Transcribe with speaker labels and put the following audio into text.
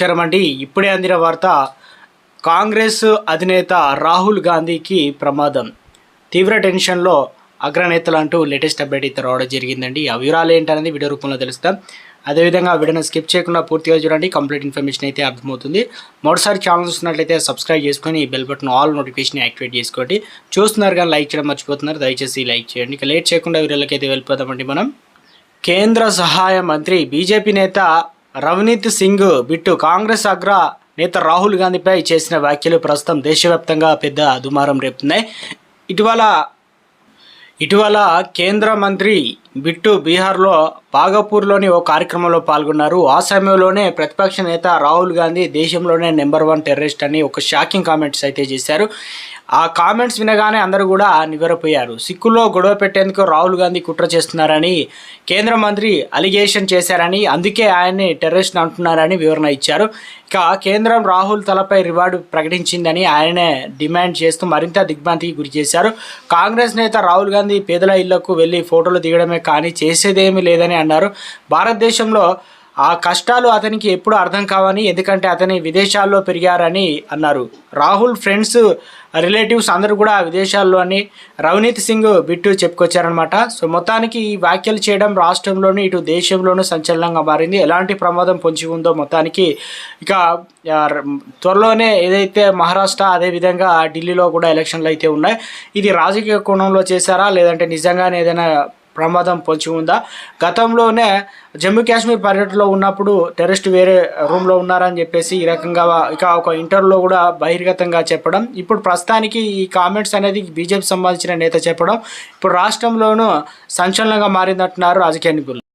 Speaker 1: నమస్కారం అండి ఇప్పుడే అందిన వార్త కాంగ్రెస్ అధినేత రాహుల్ గాంధీకి ప్రమాదం. తీవ్ర టెన్షన్లో అగ్రనేతలు అంటూ లేటెస్ట్ అప్డేట్ అయితే రావడం జరిగిందండి. ఆ వివరాలు ఏంటనేది వీడియో రూపంలో తెలుస్తాం. అదేవిధంగా ఆ వీడియోని స్కిప్ చేయకుండా పూర్తిగా చూడండి. కంప్లీట్ ఇన్ఫర్మేషన్ అయితే అర్థమవుతుంది. మొదటిసారి ఛానల్ చూస్తున్నట్లయితే సబ్స్క్రైబ్ చేసుకొని bell button all notification activate చేసుకోండి. చూస్తున్నారు కానీ లైక్ చేయడం మర్చిపోతున్నారు. దయచేసి లైక్ చేయండి. ఇక లేట్ చేయకుండా వీడియోలకి అయితే వెళ్ళిపోదామండి మనం. కేంద్ర సహాయ మంత్రి బీజేపీ నేత రవనీత్ సింగ్ బిట్టు కాంగ్రెస్ అగ్ర నేత రాహుల్ గాంధీపై చేసిన వ్యాఖ్యలు ప్రస్తుతం దేశవ్యాప్తంగా పెద్ద దుమారం రేపుతున్నాయి. ఇటీవల ఇటీవల కేంద్ర మంత్రి బిట్టు బీహార్లో బాగపూర్లోని ఓ కార్యక్రమంలో పాల్గొన్నారు. ఆ సమయంలోనే ప్రతిపక్ష నేత రాహుల్ గాంధీ దేశంలోనే నెంబర్ వన్ టెర్రరిస్ట్ అని ఒక షాకింగ్ కామెంట్స్ అయితే చేశారు. ఆ కామెంట్స్ వినగానే అందరూ కూడా నివ్వెరపోయారు. సిక్కుల్లో గొడవ పెట్టేందుకు రాహుల్ గాంధీ కుట్ర చేస్తున్నారని కేంద్ర మంత్రి అలిగేషన్ చేశారని అందుకే ఆయన్ని టెర్రరిస్ట్ అంటున్నారని వివరణ ఇచ్చారు. ఇక కేంద్రం రాహుల్ తలపై రివార్డు ప్రకటించిందని ఆయనే డిమాండ్ చేస్తూ మరింత దిగ్భ్రాంతికి గురి చేశారు. కాంగ్రెస్ నేత రాహుల్ గాంధీ పేదల ఇళ్ళకు వెళ్ళి ఫోటోలు దిగడమే కానీ చేసేదేమీ లేదని అన్నారు. భారతదేశంలో ఆ కష్టాలు అతనికి ఎప్పుడు అర్థం కావని ఎందుకంటే అతని విదేశాల్లో పెరిగారని అన్నారు. రాహుల్ ఫ్రెండ్స్ రిలేటివ్స్ అందరూ కూడా విదేశాల్లో అని రవనీత్ సింగ్ బిట్టు చెప్పుకొచ్చారనమాట సో మొత్తానికి ఈ వ్యాఖ్యలు చేయడం రాష్ట్రంలోనూ ఇటు దేశంలోనూ సంచలనంగా మారింది. ఎలాంటి ప్రమాదం పొంచి ఉందో మొత్తానికి ఇక త్వరలోనే ఏదైతే మహారాష్ట్ర అదేవిధంగా ఢిల్లీలో కూడా ఎలక్షన్లు అయితే ఉన్నాయి. ఇది రాజకీయ కోణంలో చేశారా? లేదంటే నిజంగానే ఏదైనా ప్రమాదం పొంచి ఉందా? గతంలోనే జమ్మూ కాశ్మీర్ పర్యటనలో ఉన్నప్పుడు టెర్రరిస్ట్ వేరే రూమ్లో ఉన్నారని చెప్పేసి ఈ రకంగా ఇక ఒక ఇంటర్లో కూడా బహిర్గతంగా చెప్పడం ఇప్పుడు ప్రస్తుతానికి ఈ కామెంట్స్ అనేది బీజేపీ సంబంధించిన నేత చెప్పడం ఇప్పుడు రాష్ట్రంలోనూ సంచలనంగా మారిందంటున్నారు రాజకీయ నిపుణులు.